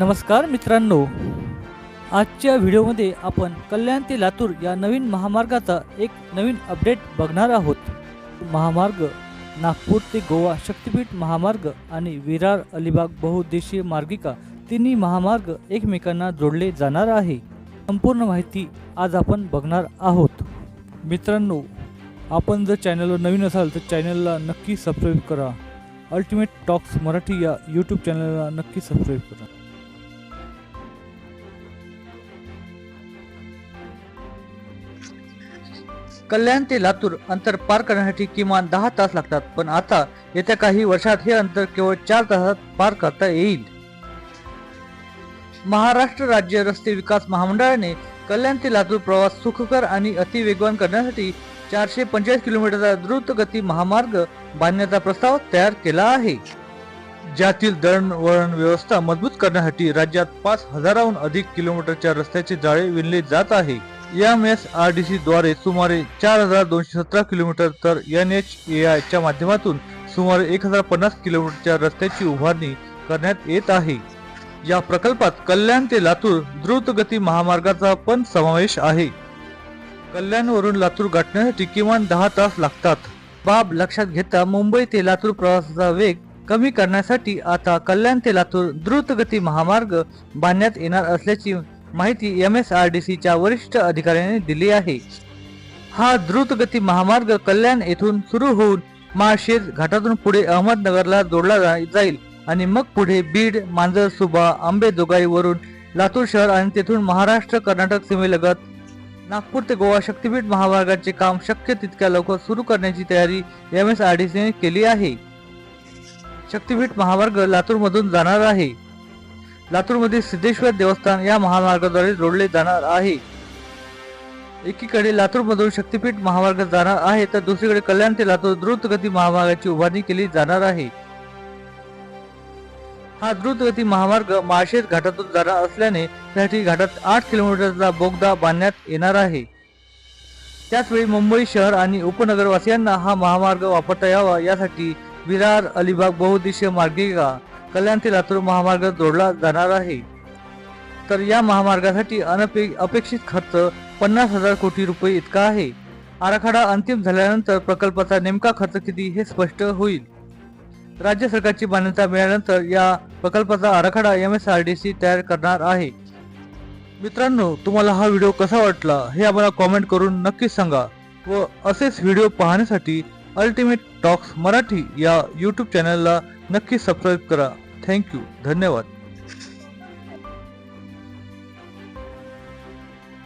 नमस्कार मित्रांनो. आजच्या व्हिडिओमध्ये आपण कल्याण ते लातूर या नवीन महामार्गाचा एक नवीन अपडेट बघणार आहोत. महामार्ग नागपूर ते गोवा शक्तिपीठ महामार्ग आणि विरार अलिबाग बहुउद्देशीय मार्गिका तिन्ही महामार्ग एकमेकांना जोडले जाणार आहे. संपूर्ण माहिती आज आपण बघणार आहोत. मित्रांनो आपण जर चॅनलवर नवीन असाल तर चॅनलला नक्की सबस्क्राईब करा. अल्टिमेट टॉक्स मराठी या यूट्यूब चॅनलला नक्की सबस्क्राईब करा. कल्याण ते लातूर अंतर पार करण्यासाठी किमान दहा तास लागतात पण आता येत्या काही वर्षात हे अंतर केवळ चार तासात पार करता येईल. महाराष्ट्र राज्य रस्ते विकास महामंडळाने कल्याण ते लातूर प्रवास सुखकर आणि अतिवेगवान करण्यासाठी चारशे पंचेचाळीस किलोमीटरचा द्रुतगती महामार्ग बांधण्याचा प्रस्ताव तयार केला आहे. ज्यातील दळणवळण व्यवस्था मजबूत करण्यासाठी राज्यात पाच हजाराहून अधिक किलोमीटरच्या रस्त्याचे जाळे विणले जात आहे. M S R D C द्वारे सुमारे चार हजार दोनशे सतरा किलोमीटर तर एन एच ए आय च्या माध्यमातून सुमारे एक हजार पन्नास किलोमीटरच्या रस्त्याची उभारणी करण्यात येत आहे. या प्रकल्पात कल्याण ते लातूर द्रुतगती महामार्गाचा पण समावेश आहे. कल्याणवरून लातूर गाठण्यासाठी किमान दहा तास लागतात. बाब लक्षात घेता मुंबई ते लातूर प्रवासाचा वेग कमी करण्यासाठी आता कल्याण ते लातूर द्रुतगती महामार्ग बांधण्यात येणार असल्याची माहिती एम एस आर डी सीच्या वरिष्ठ अधिकाऱ्याने दिली आहे. हा द्रुतगती महामार्ग कल्याण येथून सुरू होऊन माळशेज घाटातून पुढे अहमदनगरला जोडला जा- जाईल आणि मग पुढे बीड मांजर सुबा आंबेजोगाई वरून लातूर शहर आणि तेथून महाराष्ट्र कर्नाटक सीमेलगत नागपूर ते गोवा शक्तीपीठ महामार्गाचे काम शक्य तितक्या लवकर सुरू करण्याची तयारी एम एस आर डी सीने केली आहे. शक्तीपीठ महामार्ग लातूरमधून जाणार आहे. लातूरमधील सिद्धेश्वर देवस्थान या महामार्गाद्वारे जोडले जाणार आहे. एकीकडे लातूरमधून शक्तीपीठ महामार्ग जाणार आहे तर दुसरीकडे कल्याण ते लातूर द्रुतगती महामार्गाची उभारणी केली जाणार आहे. हा द्रुतगती महामार्ग माळशेज घाटातून जाणार असल्याने त्यासाठी घाटात आठ किलोमीटरचा बोगदा बांधण्यात येणार आहे. त्याचवेळी मुंबई शहर आणि उपनगरवासियांना हा महामार्ग वापरता यावा यासाठी विरार अलिबाग बहुउद्देशीय मार्गिका कल्याण ते लातूर महामार्ग जोडला जाणार आहे. तर या महामार्गासाठी अनपे अपेक्षित खर्च पन्नास हजार कोटी रुपये इतका आहे. आराखडा अंतिम झाल्यानंतर प्रकल्पाचा नेमका खर्च किती हे स्पष्ट होईल. राज्य सरकारची मान्यता मिळाल्यानंतर या प्रकल्पाचा आराखडा M S R D C तयार करणार आहे. मित्रांनो तुम्हाला हा व्हिडिओ कसा वाटला हे आम्हाला कॉमेंट करून नक्कीच सांगा व असेच व्हिडिओ पाहण्यासाठी अल्टिमेट टॉक्स मराठी या यूट्यूब चॅनलला नक्की सबस्क्राईब करा. थँक्यू धन्यवाद.